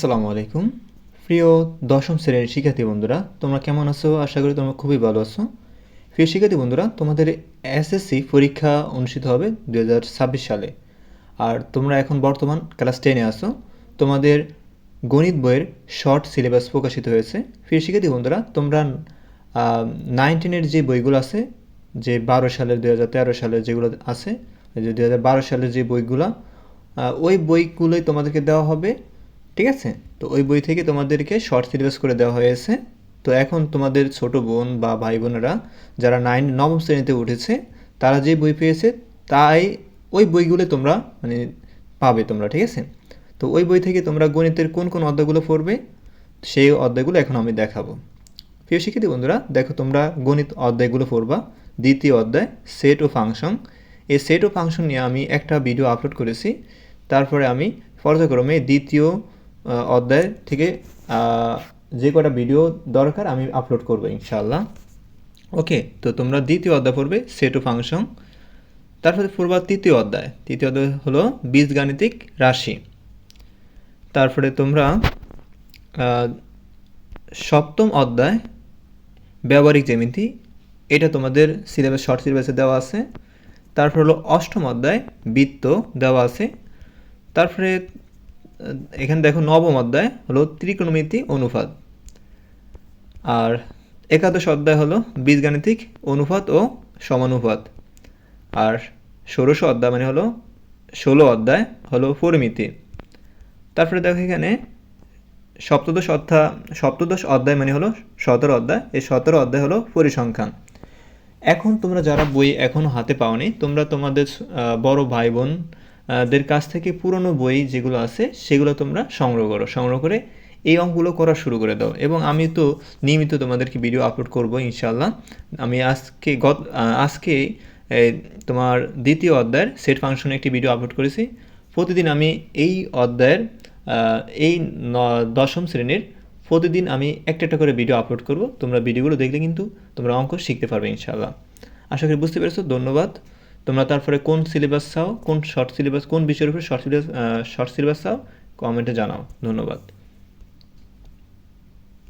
আসসালামু আলাইকুম। প্রিয় দশম শ্রেণির শিক্ষার্থী বন্ধুরা, তোমরা কেমন আছো? আশা করি তোমরা খুবই ভালো আছো। প্রিয় শিক্ষার্থী বন্ধুরা, তোমাদের এসএসসি পরীক্ষা অনুষ্ঠিত হবে দু হাজার ছাব্বিশ সালে। আর তোমরা এখন বর্তমান ক্লাস টেনে আসো তোমাদের গণিত বইয়ের শর্ট সিলেবাস প্রকাশিত হয়েছে। প্রিয় শিক্ষার্থী বন্ধুরা, তোমরা নাইনটিনের যে বইগুলো আছে, যে বারো সালের দু হাজার তেরো সালের যেগুলো আছে যে দু হাজার সালের যে বইগুলো ওই বইগুলোই তোমাদেরকে দেওয়া হবে। ঠিক আছে? তো ওই বই থেকে তোমাদেরকে শর্ট সিলেবাস করে দেওয়া হয়েছে। তো এখন তোমাদের ছোট বোন বা ভাই বোনেরা যারা নাইন নবম শ্রেণীতে উঠেছে, তারা যে বই পেয়েছে, তাই ওই বইগুলো তোমরা মানে পাবে তোমরা, ঠিক আছে? তো ওই বই থেকে তোমরা গণিতের কোন কোন অধ্যায়গুলো পড়বে, সেই অধ্যায়গুলো এখন আমি দেখাবো। প্রিয় শিক্ষিত বন্ধুরা, দেখো তোমরা গণিত অধ্যায়গুলো পড়বা। দ্বিতীয় অধ্যায় সেট ও ফাংশন এই সেট ও ফাংশন নিয়ে আমি একটা ভিডিও আপলোড করেছি। তারপরে আমি পর্যায়ক্রমে দ্বিতীয় অধ্যায় থেকে যে কটা ভিডিও দরকার আমি আপলোড করব ইনশাল্লাহ ওকে তো তোমরা দ্বিতীয় অধ্যায় পড়বে সেট ফাংশন। তারপরে পড়বা তৃতীয় অধ্যায়। তৃতীয় অধ্যায় হলো বীজগাণিতিক রাশি। তারপরে তোমরা সপ্তম অধ্যায়, ব্যবহারিক জ্যামিতি। এটা তোমাদের সিলেবাস শর্ট সিলেবাসে দেওয়া আছে। তারপর হলো অষ্টম অধ্যায়, বৃত্ত দেওয়া আছে। তারপরে এখানে দেখো নবম অধ্যায় হলো ত্রিকোণমিতি অনুপাত। আর একাদশ অধ্যায় হলো বীজগাণিতিক অনুপাত ও সমানুপাত। আর ষোড়শ অধ্যায় মানে হলো ষোলো অধ্যায় হলো পরিমিতি। তারপরে দেখো এখানে সপ্তদশ অধ্যায় সপ্তদশ অধ্যায় মানে হলো সতেরো অধ্যায়। এই সতেরো অধ্যায় হলো পরিসংখ্যান। এখন তোমরা যারা বই এখনও হাতে পাওনি, তোমরা তোমাদের বড় ভাই বোন দের কাছ থেকে পুরনো বই যেগুলো আছে, সেগুলো তোমরা সংগ্রহ করো। সংগ্রহ করে এই অঙ্কগুলো করা শুরু করে দাও। এবং আমি তো নিয়মিত তোমাদেরকে ভিডিও আপলোড করব ইনশাল্লাহ আমি আজকে গত, আজকে তোমার দ্বিতীয় অধ্যায়ের সেট ফাংশনে একটি ভিডিও আপলোড করেছি। প্রতিদিন আমি এই অধ্যায়ের এই দশম শ্রেণির প্রতিদিন আমি একটা একটা করে ভিডিও আপলোড করব। তোমরা ভিডিওগুলো দেখলে কিন্তু তোমরা অঙ্ক শিখতে পারবে, ইনশাআল্লাহ। আশা করি বুঝতে পেরেছ। ধন্যবাদ। তোমরা তারপরে কোন সিলেবাস চাও? কোন শর্ট সিলেবাস কোন বিষয়ের উপরে শর্ট সিলেবাস শর্ট সিলেবাস চাও? কমেন্টে জানাও। ধন্যবাদ।